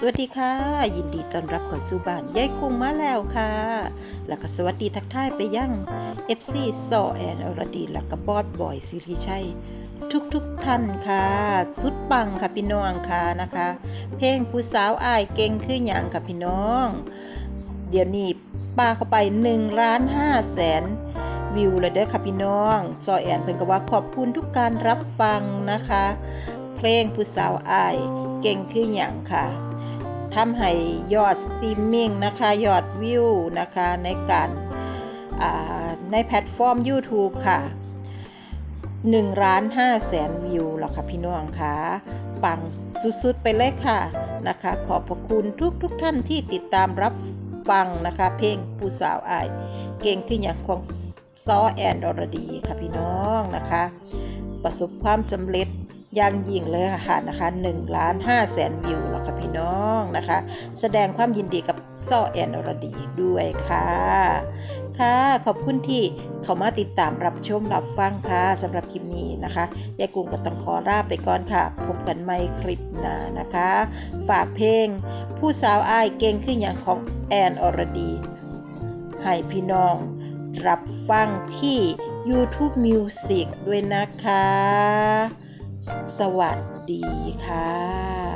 สวัสดีค่ะ ยินดีต้อนรับเข้าสู่บ้านยายกุ้งมาแล้วค่ะ แล้วก็สวัสดีทักทายไปยัง FC ซอแอนอรดีแล้วก็บอสบอยสิริชัยทุกทุกๆท่านค่ะ สุดปังค่ะพี่น้องค่ะนะคะ เพลงผู้สาวอายเก่งคืออย่างค่ะพี่น้อง เดี๋ยวนี้ปาเข้าไป1ล้าน5แสนวิวเลยเด้อค่ะพี่น้องซอแอนเพิ่นก็ว่าขอบคุณทุกการรับฟังนะคะ เพลงผู้สาวอายเก่งคืออย่างค่ะ ทำให้ยอดสตรีมมิ่งนะคะยอดวิวนะคะในการในแพลตฟอร์ม YouTube ค่ะ1ล้าน5แสนวิวแล้วค่ะพี่น้องค่ะปังสุดๆไปเลยค่ะนะคะ ขอบพระคุณทุกๆทท่านที่ติดตามรับฟังนะคะ เพลงผู้สาวอาย เก่งขึ้นอย่างของซอแอนดอรดีค่ะพี่น้องนะคะ ประสบความสำเร็จ อย่างยิ่งเลยค่ะนะคะ1ล้าน5แสนวิวแล้วค่ะพี่น้องนะคะ แสดงความยินดีกับซอแอนอรดีด้วยค่ะ ค่ะขอบคุณที่เข้ามาติดตามรับชมรับฟังค่ะสำหรับคลิปนี้นะคะยายกุ้งก็ต้องขอลาไปก่อนค่ะ พบกันใหม่คลิปหน้านะคะ ฝากเพลง ผู้สาวอ้ายเก่งขึ้นอย่างของแอนอรดี ให้พี่น้องรับฟังที่ YouTube Music ด้วยนะคะ สวัสดีค่ะ